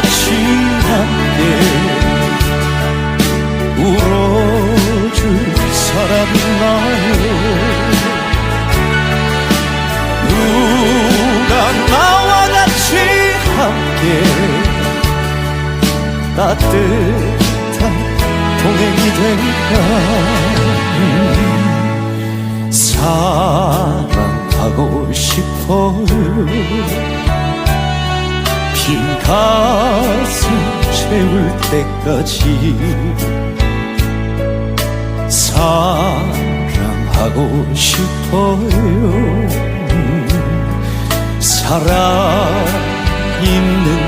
같이 함께 울어줄 사람 있나요. 누가 나와 같이 함께 따뜻한 동행이 될까? 사랑하고 싶어요 빈 가슴 채울 때까지 사랑하고 싶어요. 사랑 있는